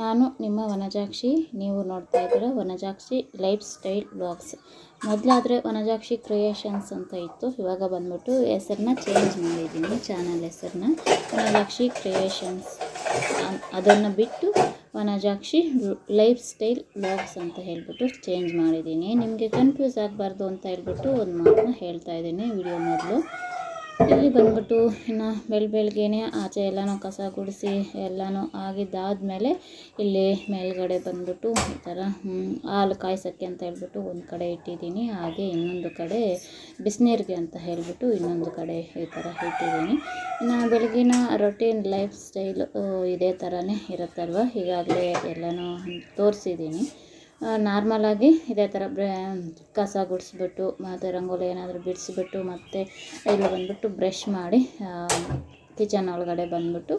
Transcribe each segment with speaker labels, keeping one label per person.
Speaker 1: ನಾನು ನಿಮ್ಮ ವನಜಾಕ್ಷಿ, ನೀವು ನೋಡ್ತಾ ಇದ್ದೀರ ವನಜಾಕ್ಷಿ ಲೈಫ್ ಸ್ಟೈಲ್ ಬ್ಲಾಗ್ಸ್. ಮೊದಲಾದರೆ ವನಜಾಕ್ಷಿ ಕ್ರಿಯೇಷನ್ಸ್ ಅಂತ ಇತ್ತು, ಇವಾಗ ಬಂದ್ಬಿಟ್ಟು ಹೆಸರನ್ನ ಚೇಂಜ್ ಮಾಡಿದ್ದೀನಿ, ಚಾನಲ್ ಹೆಸರನ್ನ ವನಜಾಕ್ಷಿ ಕ್ರಿಯೇಷನ್ಸ್. ಅದನ್ನು ಬಿಟ್ಟು ವನಜಾಕ್ಷಿ ಲೈಫ್ ಸ್ಟೈಲ್ ಬ್ಲಾಗ್ಸ್ ಅಂತ ಹೇಳ್ಬಿಟ್ಟು ಚೇಂಜ್ ಮಾಡಿದ್ದೀನಿ. ನಿಮಗೆ ಕನ್ಫ್ಯೂಸ್ ಆಗಬಾರ್ದು ಅಂತ ಹೇಳ್ಬಿಟ್ಟು ಒಂದು ಮಾತನ್ನ ಹೇಳ್ತಾ ಇದ್ದೀನಿ, ವಿಡಿಯೋ ಮೊದಲು. ಇಲ್ಲಿ ಬಂದ್ಬಿಟ್ಟು ಇನ್ನು ಬೆಳ ಬೆಳಗ್ಗೆನೆ ಆಚೆ ಎಲ್ಲನೂ ಕಸ ಗುಡಿಸಿ ಎಲ್ಲನೂ ಆಗಿದ್ದಾದಮೇಲೆ ಇಲ್ಲಿ ಮೇಲ್ಗಡೆ ಬಂದ್ಬಿಟ್ಟು ಈ ಥರ ಹಾಲು ಕಾಯಿಸೋಕ್ಕೆ ಅಂತ ಹೇಳ್ಬಿಟ್ಟು ಒಂದು ಕಡೆ ಇಟ್ಟಿದ್ದೀನಿ. ಹಾಗೆ ಇನ್ನೊಂದು ಕಡೆ ಬಿಸಿನೀರಿಗೆ ಅಂತ ಹೇಳಿಬಿಟ್ಟು ಇನ್ನೊಂದು ಕಡೆ ಈ ಥರ ಇಟ್ಟಿದ್ದೀನಿ. ಇನ್ನು ಬೆಳಗಿನ ರೊಟೀನ್ ಲೈಫ್ ಸ್ಟೈಲು ಇದೇ ಥರನೇ ಇರುತ್ತಲ್ವ? ಈಗಾಗಲೇ ಎಲ್ಲನೂ ತೋರಿಸಿದ್ದೀನಿ. ನಾರ್ಮಲಾಗಿ ಇದೇ ಥರ ಬ್ರ, ಕಸ ಗುಡಿಸ್ಬಿಟ್ಟು ಮತ್ತು ರಂಗೋಲಿ ಏನಾದರೂ ಬಿಡಿಸ್ಬಿಟ್ಟು, ಮತ್ತು ಇಲ್ಲಿ ಬಂದ್ಬಿಟ್ಟು ಬ್ರಷ್ ಮಾಡಿ ಕಿಚನ್ ಒಳಗಡೆ ಬಂದ್ಬಿಟ್ಟು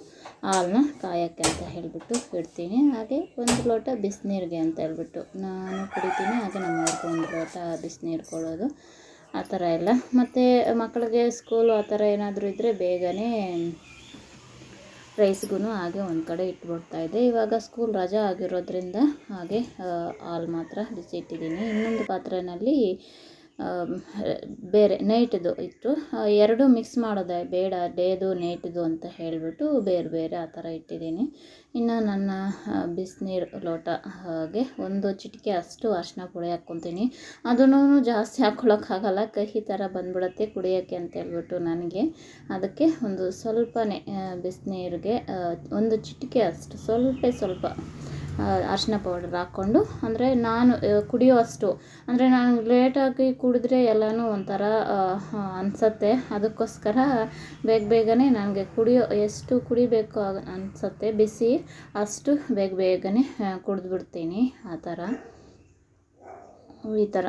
Speaker 1: ಹಾಲನ್ನ ಕಾಯೋಕ್ಕೆ ಅಂತ ಹೇಳಿಬಿಟ್ಟು ಇಡ್ತೀನಿ. ಹಾಗೆ ಒಂದು ಲೋಟ ಬಿಸಿನೀರಿಗೆ ಅಂತ ಹೇಳ್ಬಿಟ್ಟು ನಾನು ಕುಡಿತೀನಿ. ಹಾಗೆ ನಮ್ಮವ್ರಿಗೂ ಒಂದು ಲೋಟ ಬಿಸಿನೀರು ಕೊಡೋದು. ಆ ಥರ ಎಲ್ಲ. ಮತ್ತು ಮಕ್ಕಳಿಗೆ ಸ್ಕೂಲು ಆ ಥರ ಏನಾದರೂ ಇದ್ದರೆ ಬೇಗನೆ ರೈಸ್ಗೂ ಹಾಗೆ ಒಂದು ಕಡೆ ಇಟ್ಬಿಡ್ತಾ ಇದ್ದೆ. ಇವಾಗ ಸ್ಕೂಲ್ ರಜಾ ಆಗಿರೋದ್ರಿಂದ ಹಾಗೆ ಹಾಲ್ ಮಾತ್ರ ಬಿಸಿ ಇಟ್ಟಿದ್ದೀನಿ ಇನ್ನೊಂದು ಪಾತ್ರೆಯಲ್ಲಿ ಬೇರೆ ನೈಟ್ದು ಇತ್ತು ಎರಡು ಮಿಕ್ಸ್ ಮಾಡೋದೇ ಬೇಡ, ಡೇದು, ನೈಟ್ದು ಅಂತ ಹೇಳಿಬಿಟ್ಟು ಬೇರೆ ಬೇರೆ ಆ ಥರ ಇಟ್ಟಿದ್ದೀನಿ. ಇನ್ನು ನನ್ನ ಬಿಸಿನೀರು ಲೋಟ, ಹಾಗೆ ಒಂದು ಚಿಟಿಕೆ ಅಷ್ಟು ಅರಿಶಿನ ಪುಡಿ ಹಾಕ್ಕೊತೀನಿ. ಅದನ್ನು ಜಾಸ್ತಿ ಹಾಕ್ಕೊಳೋಕ್ಕಾಗಲ್ಲ ಕಹಿ ಥರ ಬಂದ್ಬಿಡುತ್ತೆ ಕುಡಿಯೋಕ್ಕೆ ಅಂತ ಹೇಳ್ಬಿಟ್ಟು ನನಗೆ. ಅದಕ್ಕೆ ಒಂದು ಸ್ವಲ್ಪನೇ ಬಿಸಿನೀರಿಗೆ ಒಂದು ಚಿಟಿಕೆ ಅಷ್ಟು ಸ್ವಲ್ಪ ಸ್ವಲ್ಪ ಅರಿಶಿನ ಪೌಡರ್ ಹಾಕ್ಕೊಂಡು, ಅಂದರೆ ನಾನು ಕುಡಿಯೋ ಅಷ್ಟು, ಅಂದರೆ ನಾನು ಲೇಟಾಗಿ ಕುಡಿದ್ರೆ ಎಲ್ಲನೂ ಒಂಥರ ಅನಿಸತ್ತೆ. ಅದಕ್ಕೋಸ್ಕರ ಬೇಗ ಬೇಗನೆ ನನಗೆ ಕುಡಿಯೋ, ಎಷ್ಟು ಕುಡಿಬೇಕು ಅನಿಸತ್ತೆ. ಬಿಸಿ ಅಷ್ಟು ಬೇಗ ಬೇಗನೆ ಕುಡಿದ್ಬಿಡ್ತೀನಿ. ಆ ಥರ. ಈ ಥರ.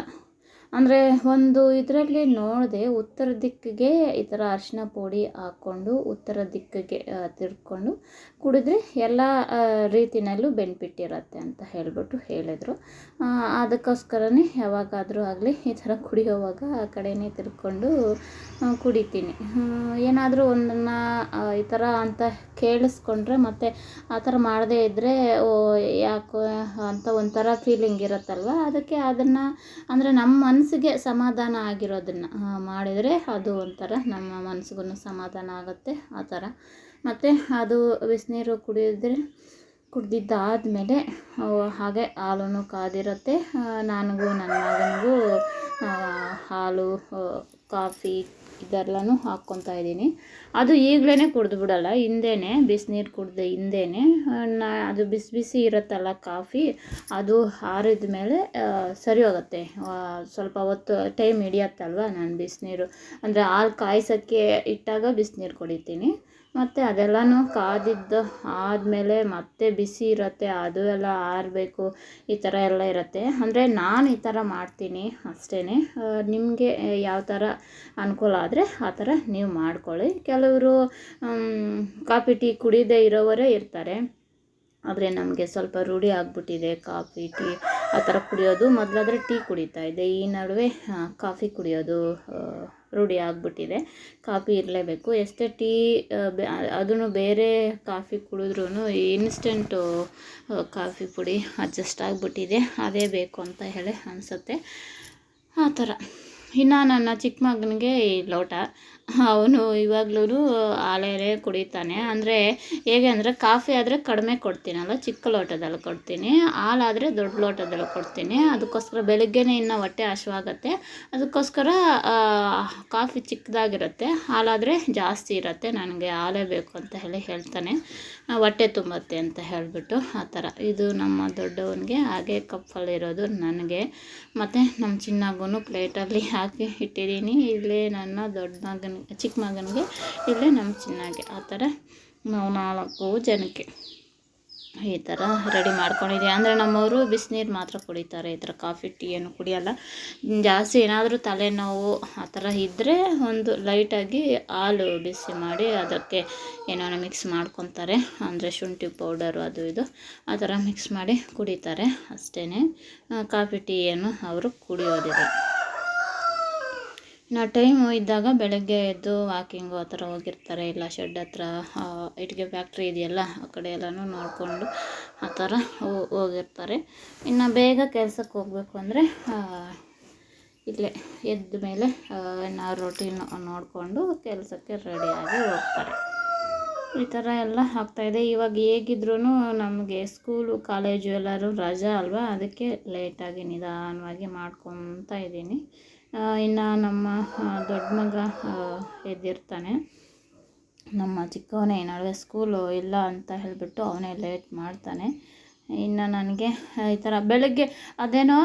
Speaker 1: ಅಂದರೆ ಒಂದು ಇದರಲ್ಲಿ ನೋಡಿದೆ ಉತ್ತರ ದಿಕ್ಕಿಗೆ ಈ ಥರ ಅರಿಶಿನ ಪುಡಿ ಹಾಕ್ಕೊಂಡು ಉತ್ತರ ದಿಕ್ಕಿಗೆ ತಿರ್ಕೊಂಡು ಕುಡಿದ್ರೆ ಎಲ್ಲ ರೀತಿಯಲ್ಲೂ ಬೆನಿಫಿಟ್ ಇರುತ್ತೆ ಅಂತ ಹೇಳಿಬಿಟ್ಟು ಹೇಳಿದರು. ಅದಕ್ಕೋಸ್ಕರನೇ ಯಾವಾಗಾದರೂ ಆಗಲಿ ಈ ಥರ ಕುಡಿಯೋವಾಗ ಆ ಕಡೆನೇ ತಿರ್ಕೊಂಡು ಕುಡಿತೀನಿ. ಏನಾದರೂ ಒಂದನ್ನು ಈ ಥರ ಅಂತ ಕೇಳಿಸ್ಕೊಂಡ್ರೆ ಮತ್ತು ಆ ಥರ ಮಾಡದೇ ಇದ್ದರೆ ಓ, ಯಾಕೋ, ಅಂತ ಒಂಥರ ಫೀಲಿಂಗ್ ಇರುತ್ತಲ್ವ? ಅದಕ್ಕೆ ಅದನ್ನು, ಅಂದರೆ ನಮ್ಮ ಮನಸ್ಸಿಗೆ ಸಮಾಧಾನ ಆಗಿರೋದನ್ನು ಮಾಡಿದರೆ ಅದು ಒಂಥರ ನಮ್ಮ ಮನಸ್ಸಿಗೂ ಸಮಾಧಾನ ಆಗುತ್ತೆ, ಆ ಥರ. ಮತ್ತು ಅದು ಬಿಸಿನೀರು ಕುಡಿಯೋದ್ರೆ ಕುಡ್ದಿದ್ದಾದಮೇಲೆ ಹಾಗೆ ಹಾಲೂ ಕಾದಿರುತ್ತೆ. ನನಗೂ, ನನ್ನ ಮಗನಿಗೂ ಹಾಲು ಕಾಫಿ ಇದೆಲ್ಲನೂ ಹಾಕ್ಕೊತಾ ಇದ್ದೀನಿ. ಅದು ಈಗಲೇ ಕುಡ್ದು ಬಿಡಲ್ಲ, ಹಿಂದೆನೇ ಬಿಸಿನೀರು ಕುಡ್ದು ಹಿಂದೆನೇ, ನಾ, ಅದು ಬಿಸಿ ಬಿಸಿ ಇರುತ್ತಲ್ಲ ಕಾಫಿ, ಅದು ಆರಿದ ಮೇಲೆ ಸರಿ ಹೋಗುತ್ತೆ. ಸ್ವಲ್ಪ ಹೊತ್ತು ಟೈಮ್ ಹಿಡಿಯತ್ತಲ್ವ ನಾನು ಬಿಸಿನೀರು? ಅಂದರೆ ಹಾಲು ಕಾಯಿಸೋಕ್ಕೆ ಇಟ್ಟಾಗ ಬಿಸಿನೀರು ಕುಡಿತೀನಿ. ಮತ್ತು ಅದೆಲ್ಲನೂ ಕಾದಿದ್ದು ಆದಮೇಲೆ ಮತ್ತೆ ಬಿಸಿ ಇರುತ್ತೆ, ಅದು ಎಲ್ಲ ಆರಬೇಕು, ಈ ಥರ ಎಲ್ಲ ಇರುತ್ತೆ. ಅಂದರೆ ನಾನು ಈ ಥರ ಮಾಡ್ತೀನಿ ಅಷ್ಟೇ ನಿಮಗೆ ಯಾವ ಥರ ಅನುಕೂಲ ಆದರೆ ಆ ಥರ ನೀವು ಮಾಡ್ಕೊಳ್ಳಿ. ಕೆಲವರು ಕಾಫಿ, ಟೀ ಕುಡಿದೇ ಇರೋವರೇ ಇರ್ತಾರೆ. ಆದರೆ ನಮಗೆ ಸ್ವಲ್ಪ ರೂಢಿ ಆಗಿಬಿಟ್ಟಿದೆ ಕಾಫಿ, ಟೀ ಆ ಥರ ಕುಡಿಯೋದು. ಮೊದಲಾದರೆ ಟೀ ಕುಡಿತಾ ಇದ್ದೆ. ಈ ನಡುವೆ ಕಾಫಿ ಕುಡಿಯೋದು ರೂಢಿ ಆಗಿಬಿಟ್ಟಿದೆ. ಕಾಫಿ ಇರಲೇಬೇಕು. ಎಷ್ಟೇ ಟೀ ಅದನ್ನು ಬೇರೆ ಕಾಫಿ ಕುಡಿದ್ರೂ ಇನ್ಸ್ಟೆಂಟು ಕಾಫಿ ಪುಡಿ ಅಡ್ಜಸ್ಟ್ ಆಗಿಬಿಟ್ಟಿದೆ. ಅದೇ ಬೇಕು ಅಂತ ಹೇಳಿ ಅನಿಸುತ್ತೆ. ಆ ಥರ. ಇನ್ನು ನನ್ನ ಚಿಕ್ಕ ಮಗನಿಗೆ ಈ ಲೋಟ. ಅವನು ಇವಾಗ್ಲೂ ಹಾಲೇ ಕುಡಿತಾನೆ. ಅಂದರೆ ಹೇಗೆ ಅಂದರೆ ಕಾಫಿ ಆದರೆ ಕಡಿಮೆ ಕೊಡ್ತೀನಲ್ಲ, ಚಿಕ್ಕ ಲೋಟದಲ್ಲಿ ಕೊಡ್ತೀನಿ. ಹಾಲಾದರೆ ದೊಡ್ಡ ಲೋಟದಲ್ಲಿ ಕೊಡ್ತೀನಿ. ಅದಕ್ಕೋಸ್ಕರ ಬೆಳಗ್ಗೆನೇ ಇನ್ನು ಹೊಟ್ಟೆ ಹಸಿವಾಗತ್ತೆ. ಅದಕ್ಕೋಸ್ಕರ ಕಾಫಿ ಚಿಕ್ಕದಾಗಿರುತ್ತೆ. ಹಾಲಾದರೆ ಜಾಸ್ತಿ ಇರುತ್ತೆ. ನನಗೆ ಹಾಲೇ ಬೇಕು ಅಂತ ಹೇಳಿ ಹೇಳ್ತಾನೆ. ಹೊಟ್ಟೆ ತುಂಬತ್ತೆ ಅಂತ ಹೇಳಿಬಿಟ್ಟು ಆ ಥರ. ಇದು ನಮ್ಮ ದೊಡ್ಡವನಿಗೆ ಹಾಗೆ ಕಪ್ಪಲ್ಲಿರೋದು ನನಗೆ. ಮತ್ತು ನಮ್ಮ ಚಿನ್ನಾಗೂ ಪ್ಲೇಟಲ್ಲಿ ಹಾಕಿ ಇಟ್ಟಿದ್ದೀನಿ. ಇಲ್ಲೇ ನನ್ನ ದೊಡ್ಡ ಮಗನ ಚಿಕ್ಕ ಮಗನಿಗೆ ಇಲ್ಲೇ ನಮ್ಮ ಚಿನ್ನಾಗೆ. ಆ ಥರ ನಾವು ನಾಲ್ಕು ಜನಕ್ಕೆ ಈ ಥರ ರೆಡಿ ಮಾಡ್ಕೊಂಡಿದ್ದೀವಿ. ಅಂದರೆ ನಮ್ಮವರು ಬಿಸಿನೀರು ಮಾತ್ರ ಕುಡಿತಾರೆ. ಈ ಥರ ಕಾಫಿ ಟೀ ಏನು ಕುಡಿಯೋಲ್ಲ. ಜಾಸ್ತಿ ಏನಾದರೂ ತಲೆನೋವು ಆ ಥರ ಇದ್ದರೆ ಒಂದು ಲೈಟಾಗಿ ಹಾಲು ಬಿಸಿ ಮಾಡಿ ಅದಕ್ಕೆ ಏನೋ ಮಿಕ್ಸ್ ಮಾಡ್ಕೊತಾರೆ. ಅಂದರೆ ಶುಂಠಿ ಪೌಡರು ಅದು ಇದು ಆ ಥರ ಮಿಕ್ಸ್ ಮಾಡಿ ಕುಡಿತಾರೆ ಅಷ್ಟೇ ಕಾಫಿ ಟೀ ಏನು ಅವರು ಕುಡಿಯೋದಿಲ್ಲ. ನಾ ಟೈಮು ಇದ್ದಾಗ ಬೆಳಗ್ಗೆ ಎದ್ದು ವಾಕಿಂಗು ಆ ಥರ ಹೋಗಿರ್ತಾರೆ, ಇಲ್ಲ ಶೆಡ್ ಹತ್ರ ಇಟ್ಟಿಗೆ ಫ್ಯಾಕ್ಟ್ರಿ ಇದೆಯಲ್ಲ, ಆ ಕಡೆ ಎಲ್ಲನೂ ನೋಡಿಕೊಂಡು ಆ ಥರ ಹೋಗಿರ್ತಾರೆ. ಇನ್ನು ಬೇಗ ಕೆಲ್ಸಕ್ಕೆ ಹೋಗಬೇಕು ಅಂದರೆ ಇಲ್ಲೇ ಎದ್ದ ಮೇಲೆ ಇನ್ನು ರೊಟೀನ್ ನೋಡಿಕೊಂಡು ಕೆಲಸಕ್ಕೆ ರೆಡಿಯಾಗಿ ಹೋಗ್ತಾರೆ. ಈ ಥರ ಎಲ್ಲ ಆಗ್ತಾಯಿದೆ ಇವಾಗ ಹೇಗಿದ್ರೂ ನಮಗೆ ಸ್ಕೂಲು ಕಾಲೇಜು ಎಲ್ಲರೂ ರಜಾ ಅಲ್ವಾ? ಅದಕ್ಕೆ ಲೇಟಾಗಿ ನಿಧಾನವಾಗಿ ಮಾಡ್ಕೊತಾ ಇದ್ದೀನಿ. ಇನ್ನು ನಮ್ಮ ದೊಡ್ಡ ಮಗ ಎದ್ದಿರ್ತಾನೆ. ನಮ್ಮ ಚಿಕ್ಕವನೇ, ಈ ನಡುವೆ ಸ್ಕೂಲು ಇಲ್ಲ ಅಂತ ಹೇಳಿಬಿಟ್ಟು ಅವನೇ ಲೇಟ್ ಮಾಡ್ತಾನೆ. ಇನ್ನು ನನಗೆ ಈ ಥರ ಬೆಳಗ್ಗೆ ಅದೇನೋ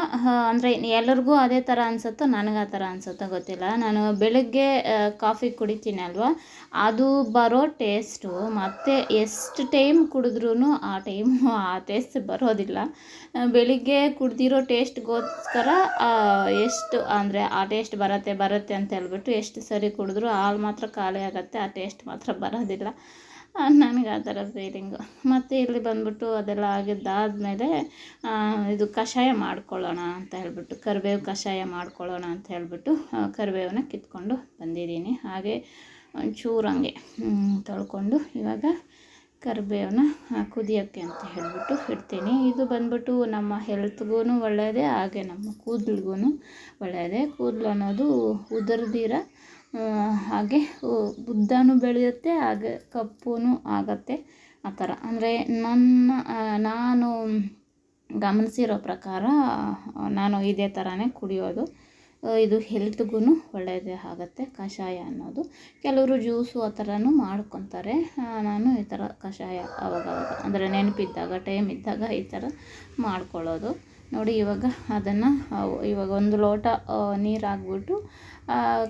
Speaker 1: ಅಂದರೆ ಎಲ್ಲರಿಗೂ ಅದೇ ಥರ ಅನಿಸುತ್ತೋ ನನಗೆ ಆ ಥರ ಅನಿಸುತ್ತೋ ಗೊತ್ತಿಲ್ಲ. ನಾನು ಬೆಳಗ್ಗೆ ಕಾಫಿ ಕುಡಿತೀನಿ ಅಲ್ವಾ? ಅದು ಬರೋ ಟೇಸ್ಟು, ಮತ್ತು ಎಷ್ಟು ಟೈಮ್ ಕುಡಿದ್ರೂ ಆ ಟೈಮು ಆ ಟೇಸ್ಟ್ ಬರೋದಿಲ್ಲ. ಬೆಳಿಗ್ಗೆ ಕುಡ್ದಿರೋ ಟೇಸ್ಟ್ಗೋಸ್ಕರ ಎಷ್ಟು, ಅಂದರೆ ಆ ಟೇಸ್ಟ್ ಬರುತ್ತೆ ಬರುತ್ತೆ ಅಂತ ಹೇಳ್ಬಿಟ್ಟು ಎಷ್ಟು ಸರಿ ಕುಡಿದ್ರೂ ಹಾಲು ಮಾತ್ರ ಖಾಲಿ ಆಗುತ್ತೆ, ಆ ಟೇಸ್ಟ್ ಮಾತ್ರ ಬರೋದಿಲ್ಲ. ನನಗೆ ಆ ಥರ ಫೀಲಿಂಗು ಮತ್ತು ಇಲ್ಲಿ ಬಂದ್ಬಿಟ್ಟು ಅದೆಲ್ಲ ಆಗಿದ್ದಾದಮೇಲೆ ಇದು ಕಷಾಯ ಮಾಡ್ಕೊಳ್ಳೋಣ ಅಂತ ಹೇಳಿಬಿಟ್ಟು, ಕರಿಬೇವು ಕಷಾಯ ಮಾಡ್ಕೊಳ್ಳೋಣ ಅಂತ ಹೇಳಿಬಿಟ್ಟು ಕರಿಬೇವನ್ನ ಕಿತ್ಕೊಂಡು ಬಂದಿದ್ದೀನಿ. ಹಾಗೆ ಒಂಚೂರು ಹಂಗೆ ತೊಳ್ಕೊಂಡು ಇವಾಗ ಕರಿಬೇವನ್ನ ಕುದಿಯೋಕ್ಕೆ ಅಂತ ಹೇಳಿಬಿಟ್ಟು ಇಡ್ತೀನಿ. ಇದು ಬಂದ್ಬಿಟ್ಟು ನಮ್ಮ ಹೆಲ್ತ್ಗೂ ಒಳ್ಳೆಯದೇ, ಹಾಗೆ ನಮ್ಮ ಕೂದಲಿಗೂ ಒಳ್ಳೆಯದೇ. ಕೂದಲು ಅನ್ನೋದು ಉದುರ್ದಿರ ಹಾಗೆ ಉದ್ದನೂ ಬೆಳೆಯುತ್ತೆ, ಹಾಗೆ ಕಪ್ಪೂ ಆಗುತ್ತೆ. ಆ ಥರ. ಅಂದರೆ ನನ್ನ ನಾನು ಗಮನಿಸಿರೋ ಪ್ರಕಾರ, ನಾನು ಇದೇ ಥರನೇ ಕುಡಿಯೋದು. ಇದು ಹೆಲ್ತ್ಗೂ ಒಳ್ಳೆಯದೇ ಆಗುತ್ತೆ, ಕಷಾಯ ಅನ್ನೋದು. ಕೆಲವರು ಜ್ಯೂಸು ಆ ಥರನೂ ಮಾಡ್ಕೊತಾರೆ. ನಾನು ಈ ಥರ ಕಷಾಯ ಅವಾಗವಾಗ, ಅಂದರೆ ನೆನಪಿದ್ದಾಗ, ಟೈಮ್ ಇದ್ದಾಗ ಈ ಥರ ಮಾಡ್ಕೊಳ್ಳೋದು. ನೋಡಿ, ಇವಾಗ ಅದನ್ನು ಇವಾಗ ಒಂದು ಲೋಟ ನೀರು ಹಾಕ್ಬಿಟ್ಟು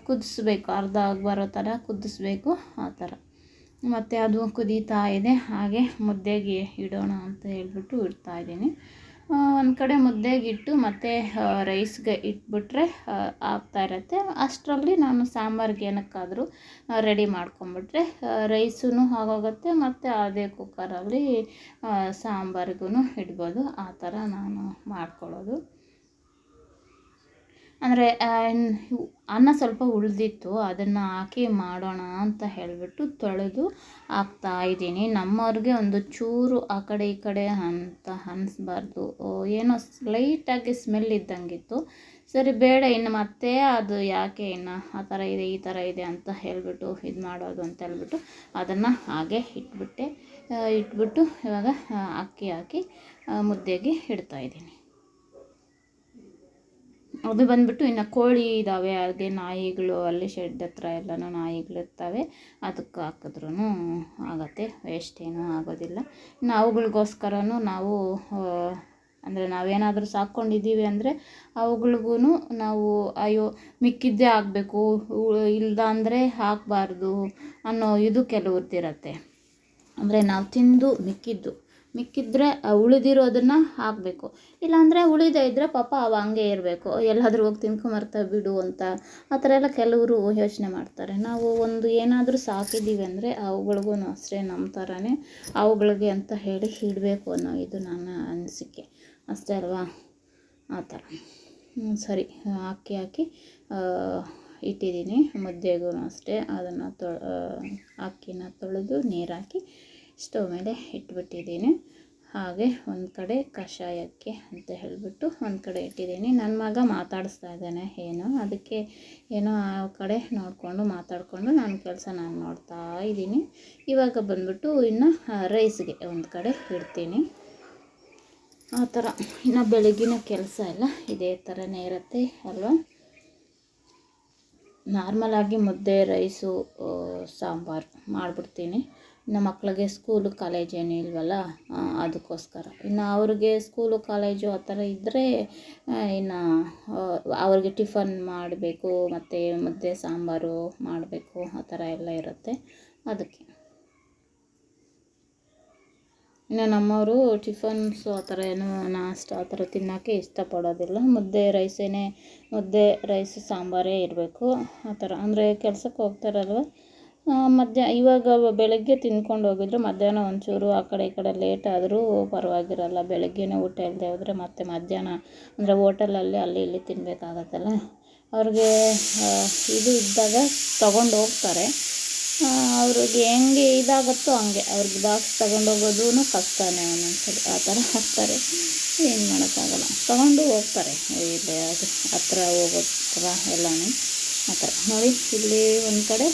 Speaker 1: ಕುದಿಸ್ಬೇಕು. ಅರ್ಧ ಆಗಿ ಬರೋ ಥರ ಕುದಿಸ್ಬೇಕು ಆ ಥರ. ಮತ್ತು ಅದು ಕುದೀತಾ ಇದೆ. ಹಾಗೆ ಮುದ್ದೆಗೆ ಇಡೋಣ ಅಂತ ಹೇಳಿಬಿಟ್ಟು ಇಡ್ತಾ ಇದ್ದೀನಿ. ಒಂದು ಕಡೆ ಮುದ್ದೆಗೆ ಇಟ್ಟು ಮತ್ತು ರೈಸ್ಗೆ ಇಟ್ಬಿಟ್ರೆ ಆಗ್ತಾ ಇರುತ್ತೆ. ಅಷ್ಟರಲ್ಲಿ ನಾನು ಸಾಂಬಾರ್ಗೆ ಏನಕ್ಕಾದರೂ ರೆಡಿ ಮಾಡ್ಕೊಂಬಿಟ್ರೆ ರೈಸೂ ಆಗೋಗುತ್ತೆ. ಮತ್ತು ಅದೇ ಕುಕ್ಕರಲ್ಲಿ ಸಾಂಬಾರಿಗೂ ಇಡ್ಬೋದು. ಆ ಥರ ನಾನು ಮಾಡ್ಕೊಳ್ಳೋದು. ಅಂದರೆ ಅನ್ನ ಸ್ವಲ್ಪ ಉಳಿದಿತ್ತು, ಅದನ್ನು ಹಾಕಿ ಮಾಡೋಣ ಅಂತ ಹೇಳಿಬಿಟ್ಟು ತೊಳೆದು ಇದ್ದೀನಿ. ನಮ್ಮವ್ರಿಗೆ ಒಂದು ಚೂರು ಆ ಕಡೆ ಈ ಕಡೆ ಅಂತ ಅನ್ನಿಸ್ಬಾರ್ದು ಏನೋ ಲೈಟಾಗಿ ಸ್ಮೆಲ್ ಇದ್ದಂಗಿತ್ತು. ಸರಿ, ಬೇಡ, ಇನ್ನು ಮತ್ತೆ ಅದು ಯಾಕೆ ಇನ್ನು ಆ ಥರ ಇದೆ, ಈ ಥರ ಇದೆ ಅಂತ ಹೇಳಿಬಿಟ್ಟು, ಇದು ಮಾಡೋದು ಅಂತ ಹೇಳ್ಬಿಟ್ಟು ಅದನ್ನು ಹಾಗೆ ಇಟ್ಬಿಟ್ಟೆ ಇಟ್ಬಿಟ್ಟು ಇವಾಗ ಅಕ್ಕಿ ಹಾಕಿ ಮುದ್ದೆಗೆ ಇಡ್ತಾಯಿದ್ದೀನಿ ಅದು ಬಂದುಬಿಟ್ಟು ಇನ್ನು ಕೋಳಿ ಇದ್ದಾವೆ ಹಾಗೆ ನಾಯಿಗಳು ಅಲ್ಲಿ ಶೆಡ್ ಹತ್ರ ಎಲ್ಲನೂ ನಾಯಿಗಳಿರ್ತವೆ ಅದಕ್ಕೆ ಹಾಕಿದ್ರೂ ಆಗುತ್ತೆ ವೇಸ್ಟ್ ಏನೂ ಆಗೋದಿಲ್ಲ. ಇನ್ನು ನಾವು ಅಂದರೆ ನಾವೇನಾದರೂ ಸಾಕ್ಕೊಂಡಿದ್ದೀವಿ ಅಂದರೆ ಅವುಗಳಿಗೂ ನಾವು, ಅಯ್ಯೋ, ಮಿಕ್ಕಿದ್ದೇ ಆಗಬೇಕು ಇಲ್ದ ಅಂದರೆ ಹಾಕಬಾರ್ದು ಅನ್ನೋ ಇದು ಕೆಲವ್ರದ್ದಿರತ್ತೆ ಅಂದರೆ ನಾವು ತಿಂದು ಮಿಕ್ಕಿದ್ದು. ಮಿಕ್ಕಿದ್ರೆ ಉಳಿದಿರೋದನ್ನು ಹಾಕಬೇಕು. ಇಲ್ಲಾಂದರೆ ಉಳಿದ ಇದ್ದರೆ ಪಾಪ ಅವು ಹಂಗೆ ಇರಬೇಕು. ಎಲ್ಲಾದರೂ ಹೋಗಿ ತಿನ್ಕೊಂಬರ್ತಾ ಬಿಡು ಅಂತ ಆ ಥರ ಎಲ್ಲ ಕೆಲವರು ಯೋಚನೆ ಮಾಡ್ತಾರೆ. ನಾವು ಒಂದು ಏನಾದರೂ ಸಾಕಿದ್ದೀವಿ ಅಂದರೆ ಅವುಗಳಿಗೂ ಅಷ್ಟೇ ನಮ್ಮ ಥರನೇ ಅವುಗಳಿಗೆ ಅಂತ ಹೇಳಿ ಇಡಬೇಕು ಅನ್ನೋ ಇದು ನನ್ನ ಅನಿಸಿಕೆ. ಅಷ್ಟೇ ಅಲ್ವಾ? ಆ ಥರ. ಸರಿ. ಅಕ್ಕಿ ಹಾಕಿ ಇಟ್ಟಿದ್ದೀನಿ. ಮುದ್ದೆಗೂ ಅಷ್ಟೇ. ಅದನ್ನು ತೊಳೆ ಅಕ್ಕಿನ ತೊಳೆದು ನೀರು ಹಾಕಿ ಸ್ಟವ್ ಮೇಲೆ ಇಟ್ಬಿಟ್ಟಿದ್ದೀನಿ. ಹಾಗೆ ಒಂದು ಕಡೆ ಕಷಾಯಕ್ಕೆ ಅಂತ ಹೇಳಿಬಿಟ್ಟು ಒಂದು ಕಡೆ ಇಟ್ಟಿದ್ದೀನಿ. ನನ್ನ ಮಗ ಮಾತಾಡಿಸ್ತಾ ಇದ್ದಾನೆ, ಏನೋ. ಅದಕ್ಕೆ ಏನೋ ಆ ಕಡೆ ನೋಡಿಕೊಂಡು ಮಾತಾಡಿಕೊಂಡು ನಾನು ಕೆಲಸ ನಾನು ನೋಡ್ತಾ ಇದ್ದೀನಿ. ಇವಾಗ ಬಂದ್ಬಿಟ್ಟು ಇನ್ನು ರೈಸ್ಗೆ ಒಂದು ಕಡೆ ಇಡ್ತೀನಿ. ಆ ಥರ. ಇನ್ನು ಬೆಳಗಿನ ಕೆಲಸ ಎಲ್ಲ ಇದೇ ಥರನೇ ಇರುತ್ತೆ ಅಲ್ವಾ? ನಾರ್ಮಲಾಗಿ ಮುದ್ದೆ, ರೈಸು ಸಾಂಬಾರು ಮಾಡಿಬಿಡ್ತೀನಿ. ಇನ್ನು ಮಕ್ಕಳಿಗೆ ಸ್ಕೂಲು, ಕಾಲೇಜ್ ಏನು ಇಲ್ವಲ್ಲ ಅದಕ್ಕೋಸ್ಕರ. ಇನ್ನು ಅವ್ರಿಗೆ ಸ್ಕೂಲು, ಕಾಲೇಜು ಆ ಥರ ಇದ್ದರೆ ಇನ್ನು ಅವ್ರಿಗೆ ಟಿಫನ್ ಮಾಡಬೇಕು, ಮತ್ತು ಮುದ್ದೆ, ಸಾಂಬಾರು ಮಾಡಬೇಕು, ಆ ಥರ ಎಲ್ಲ ಇರುತ್ತೆ. ಅದಕ್ಕೆ. ಇನ್ನು ನಮ್ಮವರು ಟಿಫನ್ಸು ಆ ಥರ ಏನು, ನಾಷ್ಟ ಆ ಥರ ತಿನ್ನೋಕ್ಕೆ ಇಷ್ಟಪಡೋದಿಲ್ಲ. ಮುದ್ದೆ, ರೈಸೇನೆ, ಮುದ್ದೆ, ರೈಸ್, ಸಾಂಬಾರೇ ಇರಬೇಕು. ಆ ಥರ. ಅಂದರೆ ಕೆಲ್ಸಕ್ಕೆ ಹೋಗ್ತಾರಲ್ವ? ಮಧ್ಯ ಇವಾಗ ಬೆಳಗ್ಗೆ ತಿಂದ್ಕೊಂಡು ಹೋಗಿದ್ರು ಮಧ್ಯಾಹ್ನ ಒಂಚೂರು ಆ ಕಡೆ ಈ ಕಡೆ ಲೇಟ್ ಆದರೂ ಪರವಾಗಿರಲ್ಲ. ಬೆಳಗ್ಗೆನೇ ಊಟ ಇಲ್ಲದೆ ಹೋದರೆ ಮತ್ತೆ ಮಧ್ಯಾಹ್ನ, ಅಂದರೆ ಹೋಟೆಲಲ್ಲಿ ಅಲ್ಲಿ ಇಲ್ಲಿ ತಿನ್ನಬೇಕಾಗತ್ತಲ್ಲ ಅವ್ರಿಗೆ ಇದು ಇದ್ದಾಗ ತಗೊಂಡು ಹೋಗ್ತಾರೆ. ಅವ್ರಿಗೆ ಹೆಂಗೆ ಇದಾಗುತ್ತೋ ಹಂಗೆ. ಅವ್ರಿಗೆ ಬಾಕ್ಸ್ ತಗೊಂಡೋಗೋದೂ ಕಷ್ಟನೇ ಒಂದೊಂದ್ಸರಿ. ಆ ಥರ ಹಾಕ್ತಾರೆ ಏನು ಮಾಡೋಕ್ಕಾಗಲ್ಲ. ತಗೊಂಡು ಹೋಗ್ತಾರೆ. ಇಲ್ಲಿ ಅದು ಹತ್ರ ಹೋಗೋ ಥರ ಎಲ್ಲನೂ. ಆ ಥರ. ನೋಡಿ, ಇಲ್ಲಿ ಒಂದು ಕಡೆ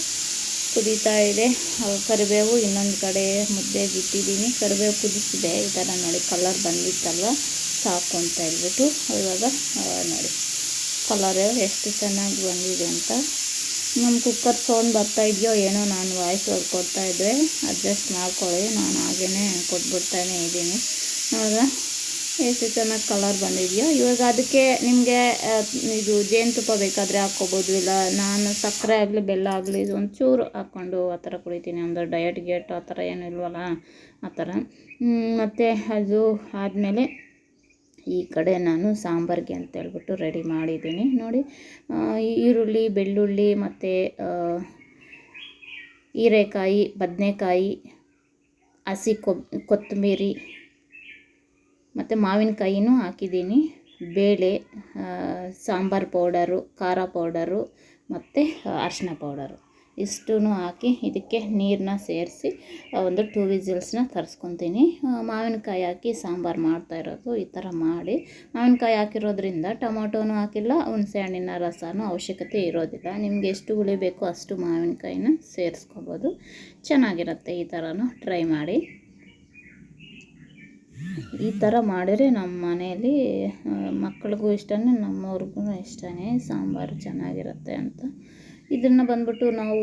Speaker 1: ಕುದೀತಾ ಇದೆ ಕರಿಬೇವು ಇನ್ನೊಂದು ಕಡೆ ಮುದ್ದೆಗೆ ಬಿಟ್ಟಿದ್ದೀನಿ. ಕರಿಬೇವು ಕುದಿಸಿದೆ. ಈ ಥರ ನೋಡಿ ಕಲರ್ ಬಂದಿತ್ತಲ್ವ? ಸಾಕು ಅಂತ ಹೇಳ್ಬಿಟ್ಟು ಇವಾಗ ನೋಡಿ ಕಲರ್ ಎಷ್ಟು ಚೆನ್ನಾಗಿ ಬಂದಿದೆ ಅಂತ. ನಮ್ಮ ಕುಕ್ಕರ್ ಸೌಂಡ್ ಬರ್ತಾ ಇದೆಯೋ ಏನೋ ನಾನು ವಾಯ್ಸ್ ಕೊಡ್ತಾ ಕೊಡ್ತಾಯಿದ್ರೆ ಅಡ್ಜಸ್ಟ್ ಮಾಡ್ಕೊಳ್ಳಿ. ನಾನು ಹಾಗೇ ಕೊಟ್ಬಿಡ್ತಾನೆ ಇದ್ದೀನಿ. ನೋಡಿದ್ರೆ ಎಷ್ಟು ಚೆನ್ನಾಗಿ ಕಲರ್ ಬಂದಿದೆಯೋ? ಇವಾಗ ಅದಕ್ಕೆ ನಿಮಗೆ ಇದು ಜೇನುತುಪ್ಪ ಬೇಕಾದರೆ ಹಾಕ್ಕೋಬೋದು, ಇಲ್ಲ ನಾನು ಸಕ್ಕರೆ ಆಗಲಿ, ಬೆಲ್ಲ ಆಗಲಿ ಒಂಚೂರು ಹಾಕ್ಕೊಂಡು ಆ ಥರ ಕುಡಿತೀನಿ. ಒಂದು ಡಯಟ್ ಗೇಟ್ ಆ ಥರ ಏನು ಇಲ್ವಲ್ಲ, ಆ ಥರ. ಮತ್ತು ಅದು ಆದಮೇಲೆ ಈ ಕಡೆ ನಾನು ಸಾಂಬಾರಿಗೆ ಅಂತ ಹೇಳ್ಬಿಟ್ಟು ರೆಡಿ ಮಾಡಿದ್ದೀನಿ. ನೋಡಿ ಈರುಳ್ಳಿ, ಬೆಳ್ಳುಳ್ಳಿ, ಮತ್ತು ಹೀರೆಕಾಯಿ, ಬದನೆಕಾಯಿ, ಹಸಿ ಕೊತ್ತಂಬರಿ ಮತ್ತು ಮಾವಿನಕಾಯಿನೂ ಹಾಕಿದ್ದೀನಿ. ಬೇಳೆ ಸಾಂಬಾರು ಪೌಡರು, ಖಾರ ಪೌಡರು ಮತ್ತು ಅರಿಶಿನ ಪೌಡರು. ಇಷ್ಟೂ ಹಾಕಿ ಇದಕ್ಕೆ ನೀರನ್ನ ಸೇರಿಸಿ ಒಂದು ಟೂ ವಿಸಿಲ್ಸ್ನ ತರಿಸ್ಕೊತೀನಿ. ಮಾವಿನಕಾಯಿ ಹಾಕಿ ಸಾಂಬಾರು ಮಾಡ್ತಾ ಇರೋದು ಈ ಥರ ಮಾಡಿ. ಮಾವಿನಕಾಯಿ ಹಾಕಿರೋದ್ರಿಂದ ಟೊಮೊಟೊನೂ ಹಾಕಿಲ್ಲ ಹುಣಸೆ ಹಣ್ಣಿನ ರಸನೂ ಅವಶ್ಯಕತೆ ಇರೋದಿಲ್ಲ. ನಿಮಗೆ ಎಷ್ಟು ಹುಳಿ ಬೇಕೋ ಅಷ್ಟು ಮಾವಿನಕಾಯಿನ ಸೇರಿಸ್ಕೋಬೋದು. ಚೆನ್ನಾಗಿರುತ್ತೆ ಈ ಥರನೂ ಟ್ರೈ ಮಾಡಿ. ಈ ಥರ ಮಾಡಿದ್ರೆ ನಮ್ಮ ಮನೆಯಲ್ಲಿ ಮಕ್ಳಿಗೂ ಇಷ್ಟನೇ, ನಮ್ಮವ್ರಿಗೂ ಇಷ್ಟನೇ ಸಾಂಬಾರು ಚೆನ್ನಾಗಿರುತ್ತೆ ಅಂತ. ಇದನ್ನು ಬಂದುಬಿಟ್ಟು ನಾವು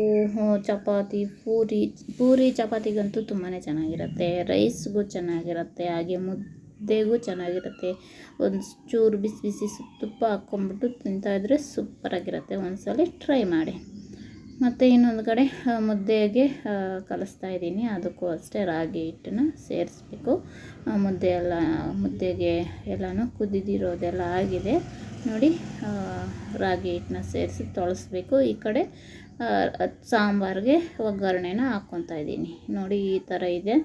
Speaker 1: ಚಪಾತಿ, ಪೂರಿ ಪೂರಿ ಚಪಾತಿಗಂತೂ ತುಂಬಾ ಚೆನ್ನಾಗಿರುತ್ತೆ. ರೈಸ್ಗೂ ಚೆನ್ನಾಗಿರುತ್ತೆ, ಹಾಗೆ ಮುದ್ದೆಗೂ ಚೆನ್ನಾಗಿರುತ್ತೆ. ಒಂದು ಚೂರು ಬಿಸಿ ಬಿಸಿ ತುಪ್ಪ ಹಾಕ್ಕೊಂಬಿಟ್ಟು ತಿಂತಾಯಿದ್ರೆ ಸೂಪರಾಗಿರುತ್ತೆ. ಒಂದ್ಸಲ ಟ್ರೈ ಮಾಡಿ. ಮತ್ತು ಇನ್ನೊಂದು ಕಡೆ ಮುದ್ದೆಗೆ ಕಲಿಸ್ತಾ ಇದ್ದೀನಿ. ಅದಕ್ಕೂ ಅಷ್ಟೇ ರಾಗಿ ಹಿಟ್ಟನ್ನ ಸೇರಿಸ್ಬೇಕು. ಮುದ್ದೆ ಎಲ್ಲ, ಮುದ್ದೆಗೆ ಎಲ್ಲನೂ ಕುದಿದಿರೋದೆಲ್ಲ ಆಗಿದೆ. ನೋಡಿ ರಾಗಿ ಹಿಟ್ಟನ್ನ ಸೇರಿಸಿ ತೊಳಸ್ಬೇಕು. ಈ ಕಡೆ ಸಾಂಬಾರಿಗೆ ಒಗ್ಗರಣೆನ ಹಾಕ್ಕೊತಾ ಇದ್ದೀನಿ. ನೋಡಿ, ಈ ಥರ ಇದೆ.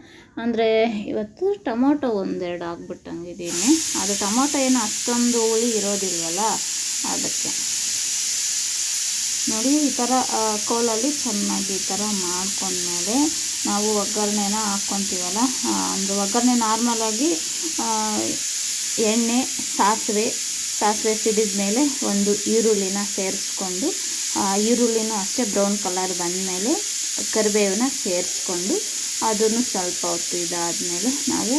Speaker 1: ಅಂದರೆ, ಇವತ್ತು ಟೊಮೊಟೊ ಒಂದೆರಡು ಹಾಕ್ಬಿಟ್ಟಂಗಿದ್ದೀನಿ. ಅದು ಟೊಮೊಟೊ ಏನು ಅಷ್ಟೊಂದು ಹುಳಿ ಇರೋದಿಲ್ವಲ್ಲ, ಅದಕ್ಕೆ. ನೋಡಿ, ಈ ಥರ ಕೋಲಲ್ಲಿ ಚೆನ್ನಾಗಿ ಈ ಥರ ಮಾಡ್ಕೊಂಡ್ಮೇಲೆ ನಾವು ಒಗ್ಗರಣೆನ ಹಾಕ್ಕೊತೀವಲ್ಲ ಅಂದರೆ ಒಗ್ಗರಣೆ ನಾರ್ಮಲಾಗಿ ಎಣ್ಣೆ, ಸಾಸಿವೆ ಸಾಸಿವೆ ಸಿಡಿದ ಮೇಲೆ ಒಂದು ಈರುಳ್ಳಿನ ಸೇರಿಸ್ಕೊಂಡು ಈರುಳ್ಳಿನೂ ಅಷ್ಟೇ ಬ್ರೌನ್ ಕಲರ್ ಬಂದಮೇಲೆ ಕರಿಬೇವನ್ನ ಸೇರಿಸ್ಕೊಂಡು ಅದನ್ನು ಸ್ವಲ್ಪ ಹೊತ್ತು ಇದಾದಮೇಲೆ ನಾವು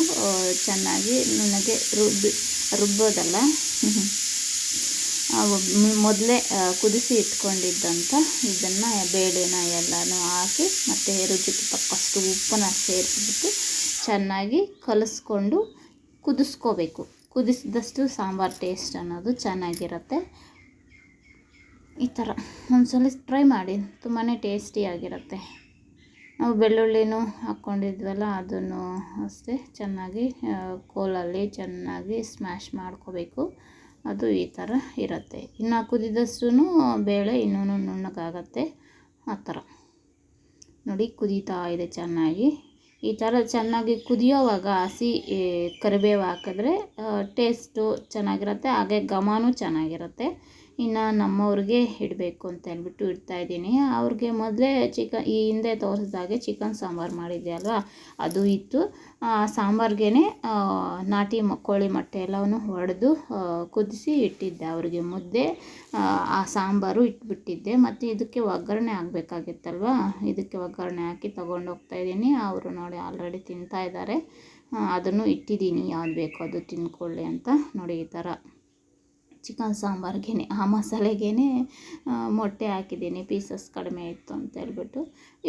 Speaker 1: ಚೆನ್ನಾಗಿ ನನಗೆ ರುಬ್ಬಿ, ರುಬ್ಬೋದಲ್ಲ. ಮೊದಲೇ ಕುದಿಸಿ ಇಟ್ಕೊಂಡಿದ್ದಂಥ ಇದನ್ನು ಬೇಳೆನ ಎಲ್ಲನೂ ಹಾಕಿ ಮತ್ತು ರುಚಿಗೆ ತಕ್ಕಷ್ಟು ಉಪ್ಪನ್ನ ಸೇರಿಸ್ಬಿಟ್ಟು ಚೆನ್ನಾಗಿ ಕಲಸ್ಕೊಂಡು ಕುದಿಸ್ಕೋಬೇಕು. ಕುದಿಸಿದಷ್ಟು ಸಾಂಬಾರು ಟೇಸ್ಟ್ ಅನ್ನೋದು ಚೆನ್ನಾಗಿರುತ್ತೆ. ಈ ಥರ. ಒಂದ್ಸಲ ಟ್ರೈ ಮಾಡಿ. ತುಂಬಾ ಟೇಸ್ಟಿಯಾಗಿರುತ್ತೆ ನಾವು ಬೆಳ್ಳುಳ್ಳಿನೂ ಹಾಕ್ಕೊಂಡಿದ್ವಲ್ಲ, ಅದನ್ನು ಅಷ್ಟೇ ಚೆನ್ನಾಗಿ ಕೋಲಲ್ಲಿ ಚೆನ್ನಾಗಿ ಸ್ಮ್ಯಾಶ್ ಮಾಡ್ಕೋಬೇಕು. ಅದು ಈ ಥರ ಇರುತ್ತೆ. ಇನ್ನು ಕುದಿದಷ್ಟು ಬೇಳೆ ಇನ್ನೂ ನುಣ್ಣಗಾಗತ್ತೆ. ಆ ಥರ. ನೋಡಿ ಕುದೀತಾ ಇದೆ ಚೆನ್ನಾಗಿ. ಈ ಥರ ಚೆನ್ನಾಗಿ ಕುದಿಯೋವಾಗ ಹಸಿ ಕರಿಬೇವು ಹಾಕಿದ್ರೆ ಟೇಸ್ಟು ಚೆನ್ನಾಗಿರುತ್ತೆ. ಹಾಗೆ ಘಮನೂ ಚೆನ್ನಾಗಿರುತ್ತೆ. ಇನ್ನು ನಮ್ಮವ್ರಿಗೆ ಇಡಬೇಕು ಅಂತ ಹೇಳ್ಬಿಟ್ಟು ಇಡ್ತಾ ಇದ್ದೀನಿ. ಅವ್ರಿಗೆ ಮೊದಲೇ ಚಿಕ ಈ ಹಿಂದೆ ತೋರಿಸ್ದಾಗೆ ಚಿಕನ್ ಸಾಂಬಾರು ಮಾಡಿದ್ದೆ ಅಲ್ವಾ? ಅದು ಇತ್ತು. ಸಾಂಬಾರ್ಗೆ ನಾಟಿ ಕೋಳಿ ಮೊಟ್ಟೆ ಎಲ್ಲವನ್ನು ಹೊಡೆದು ಕುದಿಸಿ ಇಟ್ಟಿದ್ದೆ ಅವ್ರಿಗೆ ಮುದ್ದೆ. ಆ, ಆ ಸಾಂಬಾರು ಇಟ್ಬಿಟ್ಟಿದ್ದೆ. ಮತ್ತು ಇದಕ್ಕೆ ಒಗ್ಗರಣೆ ಆಗಬೇಕಾಗಿತ್ತಲ್ವ ಇದಕ್ಕೆ ಒಗ್ಗರಣೆ ಹಾಕಿ ಇದ್ದೀನಿ. ಅವರು ನೋಡಿ ಆಲ್ರೆಡಿ ತಿಂತಾ ಇದ್ದಾರೆ. ಆ, ಅದನ್ನು ಇಟ್ಟಿದ್ದೀನಿ. ಯಾವ್ದು ಬೇಕೋ ಅದು ತಿಂದ್ಕೊಳ್ಳಿ ಅಂತ ನೋಡಿ ಈ ಥರ. ಚಿಕನ್ ಸಾಂಬಾರ್ಗೆ ಆ ಮಸಾಲೆಗೇ ಮೊಟ್ಟೆ ಹಾಕಿದ್ದೀನಿ ಪೀಸಸ್ ಕಡಿಮೆ ಇತ್ತು ಅಂತ ಹೇಳ್ಬಿಟ್ಟು.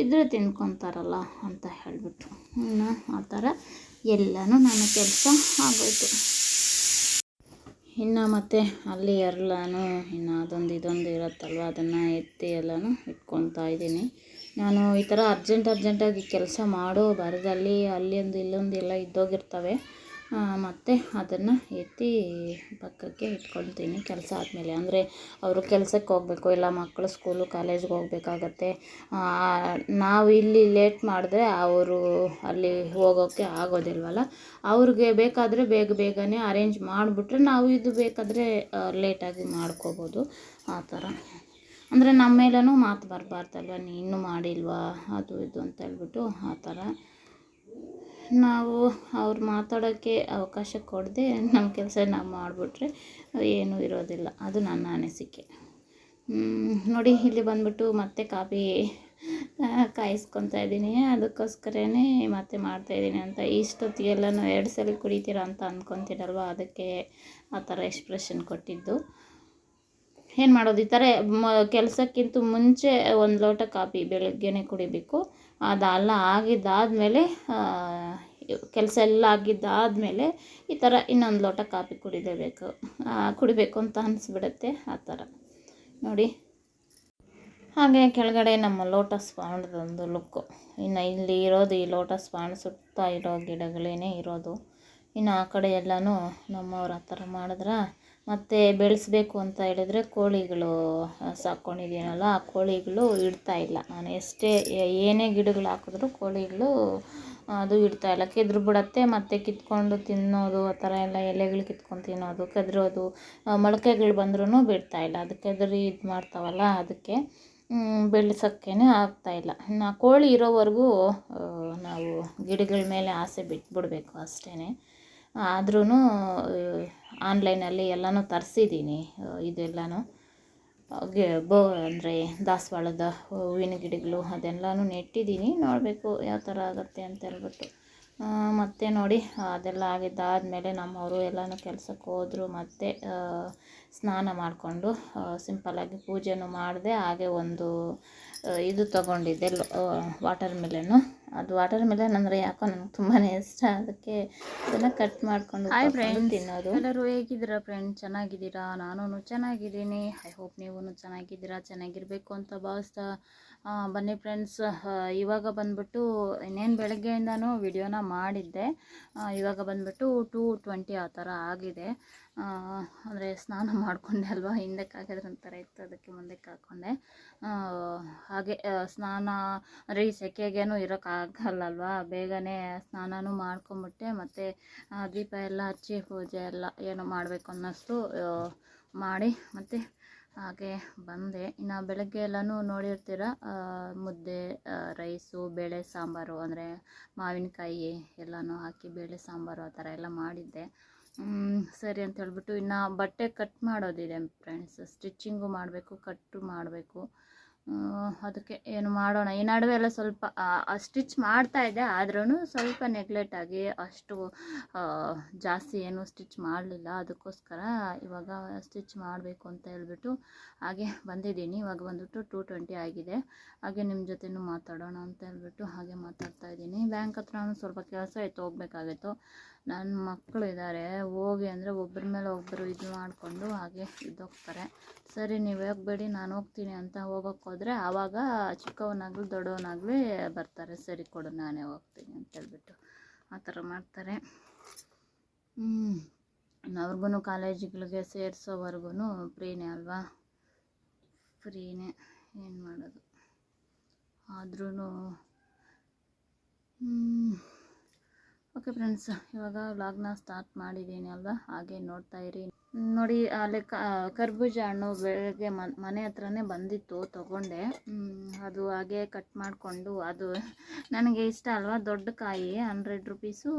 Speaker 1: ಇದ್ರೆ ತಿನ್ಕೊತಾರಲ್ಲ ಅಂತ ಹೇಳಿಬಿಟ್ಟು. ಇನ್ನು ಆ ಥರ ಎಲ್ಲನೂ ನನ್ನ ಕೆಲಸ ಆಗೋಯಿತು. ಇನ್ನು ಮತ್ತೆ ಅಲ್ಲಿ ಎಲ್ಲನೂ, ಇನ್ನು ಅದೊಂದು ಇದೊಂದು ಇರುತ್ತಲ್ವ, ಅದನ್ನು ಎತ್ತಿ ಎಲ್ಲನೂ ಇಟ್ಕೊತಾ ಇದ್ದೀನಿ. ನಾನು ಈ ಥರ ಅರ್ಜೆಂಟ್ ಅರ್ಜೆಂಟಾಗಿ ಕೆಲಸ ಮಾಡೋ ಬರದಲ್ಲಿ ಅಲ್ಲೊಂದು ಇಲ್ಲೊಂದು ಎಲ್ಲ ಇದ್ದೋಗಿರ್ತವೆ. ಮತ್ತೆ ಅದನ್ನು ಎತ್ತಿ ಪಕ್ಕಕ್ಕೆ ಇಟ್ಕೊಳ್ತೀನಿ ಕೆಲಸ ಆದಮೇಲೆ. ಅಂದರೆ ಅವರು ಕೆಲಸಕ್ಕೆ ಹೋಗಬೇಕು, ಇಲ್ಲ ಮಕ್ಕಳು ಸ್ಕೂಲು ಕಾಲೇಜ್ಗೆ ಹೋಗಬೇಕಾಗತ್ತೆ. ನಾವು ಇಲ್ಲಿ ಲೇಟ್ ಮಾಡಿದ್ರೆ ಅವರು ಅಲ್ಲಿ ಹೋಗೋಕ್ಕೆ ಆಗೋದಿಲ್ವಲ್ಲ? ಅವ್ರಿಗೆ ಬೇಕಾದರೆ ಬೇಗ ಬೇಗನೆ ಅರೇಂಜ್ ಮಾಡಿಬಿಟ್ರೆ ನಾವು ಇದು ಬೇಕಾದರೆ ಲೇಟಾಗಿ ಮಾಡ್ಕೋಬೋದು. ಆ ಥರ. ಅಂದರೆ ನಮ್ಮ ಮೇಲೂ ಮಾತು ಬರಬಾರ್ದಲ್ವ? ನೀನು ಮಾಡಿಲ್ವಾ? ಅದು ಇದು ಅಂತ ಹೇಳ್ಬಿಟ್ಟು ಆ ಥರ. ನಾವು ಅವ್ರು ಮಾತಾಡೋಕ್ಕೆ ಅವಕಾಶ ಕೊಡದೆ ನಮ್ಮ ಕೆಲಸ ನಾವು ಮಾಡಿಬಿಟ್ರೆ ಏನೂ ಇರೋದಿಲ್ಲ. ಅದು ನನ್ನ ಅನಿಸಿಕೆ. ನೋಡಿ ಇಲ್ಲಿ ಬಂದ್ಬಿಟ್ಟು ಮತ್ತೆ ಕಾಫಿ ಕಾಯಿಸ್ಕೊತಾ ಇದ್ದೀನಿ. ಅದಕ್ಕೋಸ್ಕರನೇ ಮತ್ತೆ ಮಾಡ್ತಾಯಿದ್ದೀನಿ ಅಂತ. ಇಷ್ಟೊತ್ತಿಗೆಲ್ಲನೂ ಎರಡು ಸಲ ಕುಡಿತೀರ ಅಂತ ಅಂದ್ಕೊತೀರಲ್ವ ಅದಕ್ಕೆ ಆ ಥರ ಎಕ್ಸ್ಪ್ರೆಷನ್ ಕೊಟ್ಟಿದ್ದು. ಏನು ಮಾಡೋದು? ಈ ಥರ ಮ, ಕೆಲಸಕ್ಕಿಂತ ಮುಂಚೆ ಒಂದು ಲೋಟ ಕಾಫಿ ಬೆಳಗ್ಗೆನೇ ಕುಡಿಬೇಕು. ಅದೆಲ್ಲ ಆಗಿದ್ದಾದಮೇಲೆ ಕೆಲಸ ಎಲ್ಲ ಆಗಿದ್ದಾದಮೇಲೆ ಈ ಥರ ಇನ್ನೊಂದು ಲೋಟ ಕಾಫಿ ಕುಡಿಲೇಬೇಕು ಕುಡಿಬೇಕು ಅಂತ ಅನಿಸ್ಬಿಡುತ್ತೆ ಆ ಥರ. ನೋಡಿ. ಹಾಗೆ ಕೆಳಗಡೆ ನಮ್ಮ ಲೋಟಸ್ ಪಾಂಡದೊಂದು ಲುಕ್ಕು. ಇನ್ನು ಇಲ್ಲಿ ಇರೋದು ಈ ಲೋಟಸ್ ಪಾಂಡ್ ಸುತ್ತ ಇರೋ ಗಿಡಗಳೇನೇ ಇರೋದು. ಇನ್ನು ಆ ಕಡೆ ಎಲ್ಲನೂ ನಮ್ಮವ್ರು ಆ ಥರ ಮಾಡಿದ್ರೆ? ಮತ್ತು ಬೆಳೆಸ್ಬೇಕು ಅಂತ ಹೇಳಿದ್ರೆ ಕೋಳಿಗಳು ಸಾಕ್ಕೊಂಡಿದ್ದೀನಲ್ಲ, ಆ ಕೋಳಿಗಳು ಇಡ್ತಾ ಇಲ್ಲ. ನಾನು ಎಷ್ಟೇ ಏನೇ ಗಿಡಗಳು ಹಾಕಿದ್ರು ಕೋಳಿಗಳು, ಅದು ಇಡ್ತಾ ಇಲ್ಲ. ಕೆದ್ರು ಬಿಡತ್ತೆ, ಮತ್ತು ಕಿತ್ಕೊಂಡು ತಿನ್ನೋದು, ಆ ಥರ ಎಲ್ಲ ಎಲೆಗಳು ಕಿತ್ಕೊಂಡು ತಿನ್ನೋದು, ಕೆದರೋದು ಮೊಳಕೆಗಳು ಬಂದ್ರೂ ಬಿಡ್ತಾ ಇಲ್ಲ. ಅದು ಕೆದರಿ ಇದು ಮಾಡ್ತಾವಲ್ಲ, ಅದಕ್ಕೆ ಬೆಳೆಸೋಕ್ಕೇ ಆಗ್ತಾಯಿಲ್ಲ ಇನ್ನು ಕೋಳಿ ಇರೋವರೆಗೂ ನಾವು ಗಿಡಗಳ ಮೇಲೆ ಆಸೆ ಬಿಟ್ಬಿಡ್ಬೇಕು ಅಷ್ಟೇ ಆದ್ರೂ ಆನ್ಲೈನಲ್ಲಿ ಎಲ್ಲನೂ ತರಿಸಿದ್ದೀನಿ ಇದೆಲ್ಲನೂ. ಗೆ ಬೋ, ಅಂದರೆ ದಾಸವಾಳದ ಹೂವಿನ ಗಿಡಗಳು ಅದೆಲ್ಲನೂ ನೆಟ್ಟಿದ್ದೀನಿ ನೋಡಬೇಕು ಯಾವ ಥರ ಆಗುತ್ತೆ ಅಂತ ಹೇಳ್ಬಿಟ್ಟು ಮತ್ತೆ ನೋಡಿ, ಅದೆಲ್ಲ ಆಗಿದ್ದಾದಮೇಲೆ ನಮ್ಮವರು ಎಲ್ಲನೂ ಕೆಲಸಕ್ಕೆ ಹೋದರು, ಮತ್ತು ಸ್ನಾನ ಮಾಡಿಕೊಂಡು ಸಿಂಪಲ್ಲಾಗಿ ಪೂಜೆನೂ ಮಾಡಿದೆ, ಹಾಗೆ ಒಂದು ಇದು ತಗೊಂಡಿದ್ದೆ ವಾಟರ್ ಮಿಲನ್ನು ಅದು ವಾಟರ್ ಮೆಲನ್ ಅಂದರೆ ಯಾಕೋ ನನಗೆ ತುಂಬಾ ಇಷ್ಟ. ಅದಕ್ಕೆ ಅದನ್ನು ಕಟ್ ಮಾಡಿಕೊಂಡು ತಿನ್ನೋದು.
Speaker 2: ಎಲ್ಲರೂ ಹೇಗಿದ್ದೀರಾ ಫ್ರೆಂಡ್ ಚೆನ್ನಾಗಿದ್ದೀರಾ? ನಾನು ಚೆನ್ನಾಗಿದ್ದೀನಿ. ಐ ಹೋಪ್ ನೀವು ಚೆನ್ನಾಗಿದ್ದೀರಾ ಚೆನ್ನಾಗಿರ್ಬೇಕು ಅಂತ ಭಾವಿಸ್ತಾ ಬನ್ನಿ ಫ್ರೆಂಡ್ಸ್ ಇವಾಗ ಬಂದ್ಬಿಟ್ಟು ಇನ್ನೇನು ಬೆಳಗ್ಗೆಯಿಂದನೂ ವಿಡಿಯೋನ ಮಾಡಿದ್ದೆ. ಇವಾಗ ಬಂದ್ಬಿಟ್ಟು ಟೂ ಟ್ವೆಂಟಿ ಆ ಥರ ಆಗಿದೆ. ಅಂದರೆ ಸ್ನಾನ ಮಾಡಿಕೊಂಡೆ ಅಲ್ವಾ? ಹಿಂದಕ್ಕೆ ಹಾಕಿದ್ರೆ ಒಂಥರ ಇತ್ತು, ಅದಕ್ಕೆ ಮುಂದಕ್ಕೆ ಹಾಕ್ಕೊಂಡೆ ಹಾಗೆ ಸ್ನಾನ, ಅಂದರೆ ಈ ಸೆಕೆಗೇನು ಇರೋಕ್ಕಾಗಲ್ಲಲ್ವಾ ಬೇಗನೆ ಸ್ನಾನನೂ ಮಾಡ್ಕೊಂಬಿಟ್ಟೆ, ಮತ್ತು ದೀಪ ಎಲ್ಲ ಹಚ್ಚಿ ಪೂಜೆ ಎಲ್ಲ ಏನು ಮಾಡಬೇಕು ಅನ್ನೋಷ್ಟು ಮಾಡಿ, ಮತ್ತು ಹಾಗೆ ಬಂದೆ. ಇನ್ನು ಬೆಳಗ್ಗೆ ಎಲ್ಲನೂ ನೋಡಿರ್ತೀರ? ಮುದ್ದೆ ರೈಸು, ಬೇಳೆ ಸಾಂಬಾರು, ಅಂದರೆ ಮಾವಿನಕಾಯಿ ಎಲ್ಲನೂ ಹಾಕಿ, ಬೇಳೆ ಸಾಂಬಾರು ಆ ಥರ ಎಲ್ಲ ಮಾಡಿದ್ದೆ. ಸರಿ ಅಂತ ಹೇಳ್ಬಿಟ್ಟು ಇನ್ನು ಬಟ್ಟೆ ಕಟ್ ಮಾಡೋದಿದೆ ಫ್ರೆಂಡ್ಸ್ ಸ್ಟಿಚ್ಚಿಂಗು ಮಾಡಬೇಕು ಕಟ್ಟು ಮಾಡಬೇಕು. ಅದಕ್ಕೆ ಏನು ಮಾಡೋಣ? ಈ ನಡುವೆ ಎಲ್ಲ ಸ್ವಲ್ಪ ಸ್ಟಿಚ್ ಮಾಡ್ತಾ ಇದ್ದೆ ಆದ್ರೂ ಸ್ವಲ್ಪ ನೆಗ್ಲೆಕ್ಟ್ ಆಗಿ ಅಷ್ಟು ಜಾಸ್ತಿ ಏನು ಸ್ಟಿಚ್ ಮಾಡಲಿಲ್ಲ. ಅದಕ್ಕೋಸ್ಕರ ಇವಾಗ ಸ್ಟಿಚ್ ಮಾಡಬೇಕು ಅಂತ ಹೇಳ್ಬಿಟ್ಟು ಹಾಗೆ ಬಂದಿದ್ದೀನಿ. ಇವಾಗ ಬಂದ್ಬಿಟ್ಟು ಟೂ ಟ್ವೆಂಟಿ ಆಗಿದೆ. ಹಾಗೆ ನಿಮ್ಮ ಜೊತೆನು ಮಾತಾಡೋಣ ಅಂತ ಹೇಳ್ಬಿಟ್ಟು ಹಾಗೆ ಮಾತಾಡ್ತಾ ಇದ್ದೀನಿ. ಬ್ಯಾಂಕ್ ಹತ್ರನೂ ಸ್ವಲ್ಪ ಕೆಲಸ ಇತ್ತು, ಹೋಗ್ಬೇಕಾಗಿತ್ತು. ನನ್ನ ಮಕ್ಕಳು ಇದ್ದಾರೆ ಹೋಗಿ ಅಂದರೆ ಒಬ್ಬರ ಮೇಲೆ ಒಬ್ಬರು ಇದು ಮಾಡಿಕೊಂಡು ಹಾಗೆ ಇದ್ದೋಗ್ತಾರೆ. ಸರಿ, ನೀವು ಹೋಗಬೇಡಿ, ನಾನು ಹೋಗ್ತೀನಿ ಅಂತ ಹೋಗೋಕ್ಕೋದ್ರೆ ಆವಾಗ ಚಿಕ್ಕವನಾಗಲಿ ದೊಡ್ಡವನಾಗಲಿ ಬರ್ತಾರೆ. ಸರಿ ಕೊಡು, ನಾನೇ ಹೋಗ್ತೀನಿ ಅಂತ ಹೇಳ್ಬಿಟ್ಟು ಆ ಥರ ಮಾಡ್ತಾರೆ. ಅವ್ರಿಗೂ ಕಾಲೇಜ್ಗಳಿಗೆ ಸೇರಿಸೋವರೆಗೂ ಫ್ರೀನೇ ಅಲ್ವಾ? ಫ್ರೀನೇ, ಏನು ಮಾಡೋದು? ಆದ್ರೂ ಓಕೆ ಫ್ರೆಂಡ್ಸ್ ಇವಾಗ ವ್ಲಾಗ್ನ ಸ್ಟಾರ್ಟ್ ಮಾಡಿದ್ದೀನಿ ಅಲ್ವಾ? ಹಾಗೆ ನೋಡ್ತಾ ಇರಿ. ನೋಡಿ ಅಲ್ಲಿ ಕರ್ಬೂಜ ಹಣ್ಣು ಬೆಳಗ್ಗೆ ಮನೆ ಹತ್ರನೇ ಬಂದಿತ್ತು, ತೊಗೊಂಡೆ. ಅದು ಹಾಗೆ ಕಟ್ ಮಾಡಿಕೊಂಡು, ಅದು ನನಗೆ ಇಷ್ಟ ಅಲ್ವಾ? ದೊಡ್ಡ ಕಾಯಿ ಹಂಡ್ರೆಡ್ ರುಪೀಸು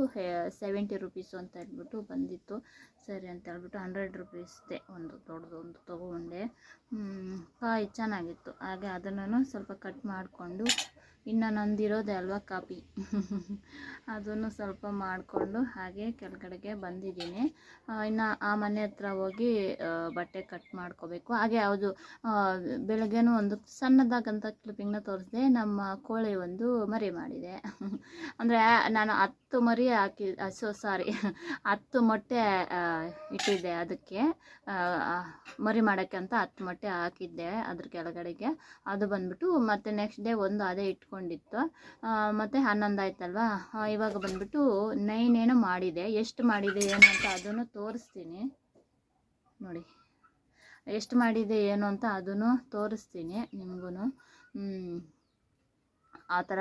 Speaker 2: ಸೆವೆಂಟಿ ರುಪೀಸು ಅಂತ ಹೇಳ್ಬಿಟ್ಟು ಬಂದಿತ್ತು. ಸರಿ ಅಂತ ಹೇಳ್ಬಿಟ್ಟು ಹಂಡ್ರೆಡ್ ರುಪೀಸ್ದೆ ಒಂದು ದೊಡ್ಡದೊಂದು ತೊಗೊಂಡೆ. ಕಾಯಿ ಚೆನ್ನಾಗಿತ್ತು. ಹಾಗೆ ಅದನ್ನು ಸ್ವಲ್ಪ ಕಟ್ ಮಾಡಿಕೊಂಡು ಇನ್ನು ನಂದಿರೋದೆ ಅಲ್ವಾ ಕಾಪಿ? ಅದನ್ನು ಸ್ವಲ್ಪ ಮಾಡಿಕೊಂಡು ಹಾಗೆ ಕೆಳಗಡೆಗೆ ಬಂದಿದ್ದೀನಿ. ಇನ್ನು ಆ ಮನೆ ಹತ್ರ ಹೋಗಿ ಬಟ್ಟೆ ಕಟ್ ಮಾಡ್ಕೋಬೇಕು. ಹಾಗೆ ಯಾವುದು ಬೆಳಗ್ಗೆನೂ ಒಂದು ಸಣ್ಣದಾಗಂತ ಕ್ಲಿಪ್ಪಿಂಗ್ನ ತೋರಿಸಿದೆ ನಮ್ಮ ಕೋಳಿ ಒಂದು ಮರಿ ಮಾಡಿದೆ. ಅಂದರೆ ನಾನು ಹತ್ತು ಹತ್ತು ಮರಿ ಹಾಕಿ ಸೊ ಸಾರಿ ಹತ್ತು ಮೊಟ್ಟೆ ಇಟ್ಟಿದ್ದೆ ಅದಕ್ಕೆ. ಮರಿ ಮಾಡೋಕ್ಕೆ ಅಂತ ಹತ್ತು ಮೊಟ್ಟೆ ಹಾಕಿದ್ದೆ ಅದ್ರ ಕೆಳಗಡೆಗೆ. ಅದು ಬಂದ್ಬಿಟ್ಟು ಮತ್ತು ನೆಕ್ಸ್ಟ್ ಡೇ ಒಂದು ಅದೇ ಇಟ್ಕೊಂಡಿತ್ತು. ಮತ್ತು ಹನ್ನೊಂದು ಆಯ್ತಲ್ವಾ? ಇವಾಗ ಬಂದ್ಬಿಟ್ಟು ನೈನ್ ಏನೋ ಮಾಡಿದೆ. ಎಷ್ಟು ಮಾಡಿದೆ ಏನು ಅಂತ ಅದನ್ನು ತೋರಿಸ್ತೀನಿ. ನೋಡಿ. ಎಷ್ಟು ಮಾಡಿದೆ ಏನು ಅಂತ ಅದನ್ನು ತೋರಿಸ್ತೀನಿ ನಿಮಗೂ ಆ ಥರ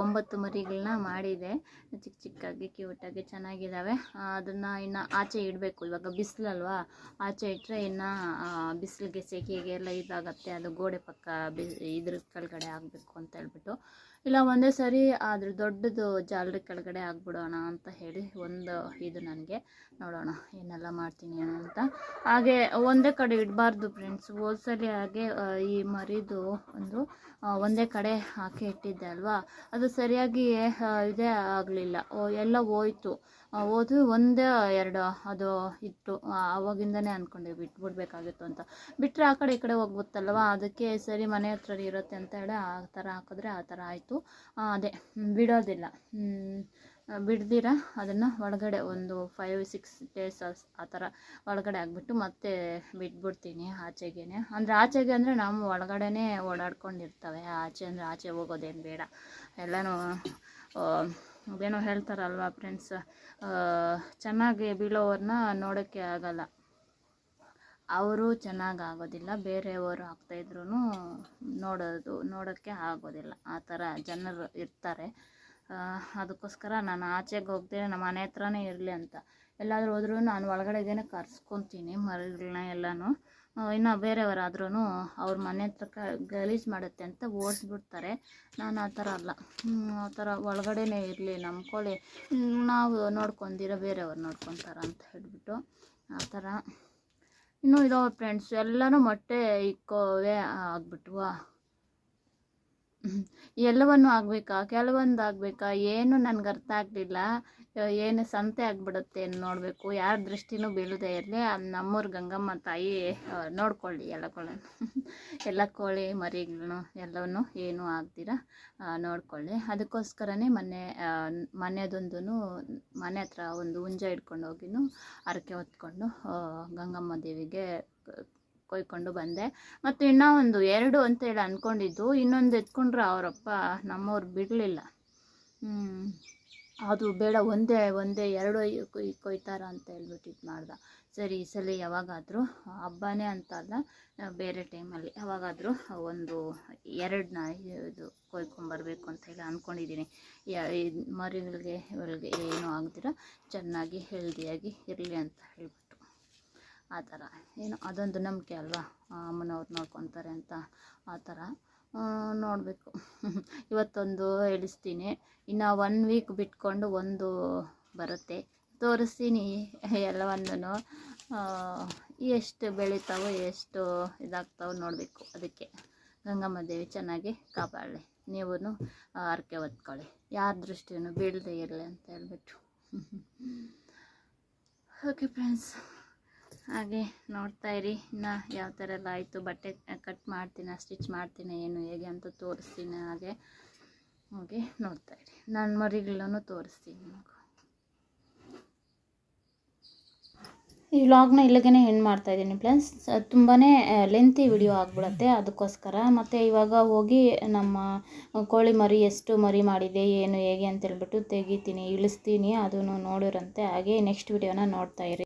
Speaker 2: ಒಂಬತ್ತು ಮರಿಗಳನ್ನ ಮಾಡಿದೆ. ಚಿಕ್ಕ ಚಿಕ್ಕಾಗಿ, ಕ್ಯೂಟಾಗಿ ಚೆನ್ನಾಗಿದ್ದಾವೆ. ಅದನ್ನು ಇನ್ನು ಆಚೆ ಇಡಬೇಕು. ಇವಾಗ ಬಿಸಿಲಲ್ವಾ? ಆಚೆ ಇಟ್ಟರೆ ಇನ್ನು ಬಿಸಿಲಿಗೆ ಸೆಕೆಗೆ ಎಲ್ಲ ಇದಾಗತ್ತೆ. ಅದು ಗೋಡೆ ಪಕ್ಕ ಬಿ, ಇದ್ರ ಕೆಳಗಡೆ ಆಗಬೇಕು ಅಂತ ಹೇಳ್ಬಿಟ್ಟು. ಇಲ್ಲ, ಒಂದೇ ಸರಿ ಅದ್ರ ದೊಡ್ಡದು ಜಾಲರಿ ಕೆಳಗಡೆ ಆಗ್ಬಿಡೋಣ ಅಂತ ಹೇಳಿ ಒಂದು ಇದು ನನಗೆ. ನೋಡೋಣ, ಏನೆಲ್ಲ ಮಾಡ್ತೀನಿ ಅಂತ. ಹಾಗೆ ಒಂದೇ ಕಡೆ ಇಡಬಾರ್ದು ಫ್ರೆಂಡ್ಸ್ ಹೋದ್ಸಲಿ ಹಾಗೆ ಈ ಮರಿದು ಒಂದು ಒಂದೇ ಕಡೆ ಹಾಕಿ ಇಟ್ಟಿದ್ದೆ ಅಲ್ವಾ? ಅದು ಸರಿಯಾಗಿ ಇದೇ ಆಗಲಿಲ್ಲ. ಎಲ್ಲ ಹೋಯ್ತು. ಹೋದು ಒಂದೇ ಎರಡು, ಅದು ಇತ್ತು ಆವಾಗಿಂದನೇ ಅಂದ್ಕೊಂಡೆ ಬಿಟ್ಬಿಡ್ಬೇಕಾಗಿತ್ತು ಅಂತ. ಬಿಟ್ಟರೆ ಆ ಕಡೆ ಈ ಕಡೆ ಹೋಗ್ಬಿತ್ತಲ್ವ ಅದಕ್ಕೆ ಸರಿ ಮನೆ ಹತ್ರ ಇರುತ್ತೆ ಅಂತ ಹೇಳಿ ಆ ಥರ ಹಾಕಿದ್ರೆ ಆ ಥರ ಆಯಿತು. ಅದೇ, ಬಿಡೋದಿಲ್ಲ. ಬಿಡ್ದಿರ? ಅದನ್ನು ಒಳಗಡೆ ಒಂದು ಫೈವ್ ಸಿಕ್ಸ್ ಡೇಸ್ ಆ ಥರ ಒಳಗಡೆ ಆಗಿಬಿಟ್ಟು ಮತ್ತೆ ಬಿಟ್ಬಿಡ್ತೀನಿ ಆಚೆಗೆ ಅಂದರೆ ಆಚೆಗೆ ಅಂದರೆ ನಾವು ಒಳಗಡೆನೇ ಓಡಾಡ್ಕೊಂಡಿರ್ತವೆ. ಆಚೆ ಅಂದರೆ ಆಚೆ ಹೋಗೋದೇನು ಬೇಡ. ಎಲ್ಲನೂ ಅದೇನೋ ಹೇಳ್ತಾರಲ್ವ ಫ್ರೆಂಡ್ಸ್ ಚೆನ್ನಾಗಿ ಬೀಳೋವ್ರನ್ನ ನೋಡೋಕ್ಕೆ ಆಗಲ್ಲ. ಅವರು ಚೆನ್ನಾಗಿ ಆಗೋದಿಲ್ಲ, ಬೇರೆಯವರು ಆಗ್ತಾಯಿದ್ರು ನೋಡೋದು ನೋಡೋಕ್ಕೆ ಆಗೋದಿಲ್ಲ. ಆ ಥರ ಜನರು ಇರ್ತಾರೆ. ಅದಕ್ಕೋಸ್ಕರ ನಾನು ಆಚೆಗೆ ಹೋಗದೆ ನಮ್ಮ ಮನೆ ಹತ್ರನೇ ಇರಲಿ ಅಂತ. ಎಲ್ಲಾದರೂ ಹೋದ್ರೂ ನಾನು ಒಳಗಡೆಗೇನೆ ಕರ್ಸ್ಕೊತೀನಿ ಮರಗಳನ್ನ ಎಲ್ಲನೂ. ಇನ್ನು ಬೇರೆಯವರಾದ್ರೂ ಅವ್ರ ಮನೆ ಹತ್ರ ಕ, ಗಲೀಜು ಮಾಡುತ್ತೆ ಅಂತ ಓಡಿಸ್ಬಿಡ್ತಾರೆ. ನಾನು ಆ ಥರ ಅಲ್ಲ. ಆ ಥರ ಒಳಗಡೆನೇ ಇರಲಿ, ನಂಬ್ಕೊಳ್ಳಿ. ಕೋಳಿ ನಾವು ನೋಡ್ಕೊಂಡಿರೋ ಬೇರೆಯವ್ರು ನೋಡ್ಕೊತಾರ ಅಂತ ಹೇಳಿಬಿಟ್ಟು ಆ ಥರ. ಇನ್ನೂ ಇದಾವೆ ಫ್ರೆಂಡ್ಸ್ ಎಲ್ಲರೂ ಮೊಟ್ಟೆ ಇಕ್ಕೋವೇ ಆಗ್ಬಿಟ್ವಾ? ಎಲ್ಲವನ್ನು ಆಗಬೇಕಾ? ಕೆಲವೊಂದು ಆಗಬೇಕಾ? ಏನು ನನಗೆ ಅರ್ಥ ಆಗಲಿಲ್ಲ. ಏನು ಸಂತೆ ಆಗಿಬಿಡುತ್ತೆ ನೋಡಬೇಕು. ಯಾರ ದೃಷ್ಟಿನೂ ಬೀಳದೆ ಇರಲಿ. ನಮ್ಮೂರು ಗಂಗಮ್ಮ ತಾಯಿ ನೋಡ್ಕೊಳ್ಳಿ ಎಲ್ಲ ಕೋಳಿ ಎಲ್ಲ ಕೋಳಿ ಮರಿಗಳನ್ನು ಎಲ್ಲವನ್ನು ಏನೂ ಆಗ್ದಿರ ನೋಡ್ಕೊಳ್ಳಿ. ಅದಕ್ಕೋಸ್ಕರನೇ ಮೊನ್ನೆ ಮನೆಯದೊಂದು ಮನೆ ಹತ್ರ ಒಂದು ಹುಂಜ ಹಿಡ್ಕೊಂಡು ಹೋಗಿನೂ ಹರಕೆ ಹೊತ್ಕೊಂಡು ಗಂಗಮ್ಮ ದೇವಿಗೆ ಕೊಯ್ಕೊಂಡು ಬಂದೆ. ಮತ್ತು ಇನ್ನೂ ಒಂದು ಎರಡು ಅಂತೇಳಿ ಅಂದ್ಕೊಂಡಿದ್ದು ಇನ್ನೊಂದು ಎತ್ಕೊಂಡ್ರೆ ಅವರಪ್ಪ ನಮ್ಮವ್ರು ಬಿಡಲಿಲ್ಲ. ಅದು ಬೇಡ, ಒಂದೇ ಒಂದೇ ಎರಡು ಕೊಯ್ ಕೊಯ್ತಾರ ಅಂತ ಹೇಳ್ಬಿಟ್ಟು ಇದು ಮಾಡ್ದೆ. ಸರಿ, ಈ ಸಲ ಯಾವಾಗಾದರೂ ಹಬ್ಬನೇ ಅಂತ ಅಲ್ಲ, ಬೇರೆ ಟೈಮಲ್ಲಿ ಯಾವಾಗಾದರೂ ಒಂದು ಎರಡನ್ನ ಇದು ಕೊಯ್ಕೊಂಬರ್ಬೇಕು ಅಂತ ಹೇಳಿ ಅಂದ್ಕೊಂಡಿದ್ದೀನಿ ಮರಿಗಳಿಗೆ, ಇವರಿಗೆ ಏನೂ ಆಗದಿರ, ಚೆನ್ನಾಗಿ ಹೆಲ್ದಿಯಾಗಿ ಇರಲಿ ಅಂತ ಹೇಳ್ಬಿಟ್ಟು. ಆ ಥರ. ಏನು, ಅದೊಂದು ನಂಬಿಕೆ ಅಲ್ವಾ? ಅಮ್ಮನವ್ರು ನೋಡ್ಕೊತಾರೆ ಅಂತ ಆ ಥರ. ನೋಡಬೇಕು. ಇವತ್ತೊಂದು ಇಳಿಸ್ತೀನಿ ಇನ್ನು ಒನ್ ವೀಕ್ ಬಿಟ್ಕೊಂಡು ಒಂದು ಬರುತ್ತೆ. ತೋರಿಸ್ತೀನಿ ಎಲ್ಲವನ್ನೂ ಎಷ್ಟು ಬೆಳಿತಾವೋ ಎಷ್ಟು ಇದಾಗ್ತಾವೋ ನೋಡಬೇಕು ಅದಕ್ಕೆ. ಗಂಗಮ್ಮ ದೇವಿ ಚೆನ್ನಾಗಿ ಕಾಪಾಡಲಿ. ನೀವು ಹರಕೆ ಹೊತ್ಕೊಳ್ಳಿ. ಯಾರ ದೃಷ್ಟಿಯೂ ಬೀಳದೆ ಇರಲಿ ಅಂತ ಹೇಳ್ಬಿಟ್ಟು ಓಕೆ ಫ್ರೆಂಡ್ಸ್ ಹಾಗೆ ನೋಡ್ತಾ ಇರಿ. ಇನ್ನು ಯಾವ ಥರ ಎಲ್ಲ ಆಯಿತು. ಬಟ್ಟೆ ಕಟ್ ಮಾಡ್ತೀನಿ ಸ್ಟಿಚ್ ಮಾಡ್ತೀನಿ, ಏನು ಹೇಗೆ ಅಂತ ತೋರಿಸ್ತೀನಿ ಹಾಗೆ. ಹೋಗಿ ನೋಡ್ತಾ ಇರಿ. ನನ್ನ ಮರಿಗಳನ್ನು ತೋರಿಸ್ತೀನಿ
Speaker 1: ಈ ವ್ಲಾಗ್ನ ಇಲ್ಲಿಗೆ ಎಂಡ್ ಮಾಡ್ತಾ ಇದ್ದೀನಿ ಪ್ಲಸ್ ತುಂಬಾ ಲೆಂತಿ ವಿಡಿಯೋ ಆಗಿಬಿಡುತ್ತೆ ಅದಕ್ಕೋಸ್ಕರ. ಮತ್ತು ಇವಾಗ ಹೋಗಿ ನಮ್ಮ ಕೋಳಿ ಮರಿ ಎಷ್ಟು ಮರಿ ಮಾಡಿದೆ, ಏನು ಹೇಗೆ ಅಂತ ಹೇಳ್ಬಿಟ್ಟು ತೆಗಿತೀನಿ, ಇಳಿಸ್ತೀನಿ, ಅದನ್ನು ನೋಡಿರಂತೆ. ಹಾಗೆ ನೆಕ್ಸ್ಟ್ ವಿಡಿಯೋನ ನೋಡ್ತಾ ಇರಿ.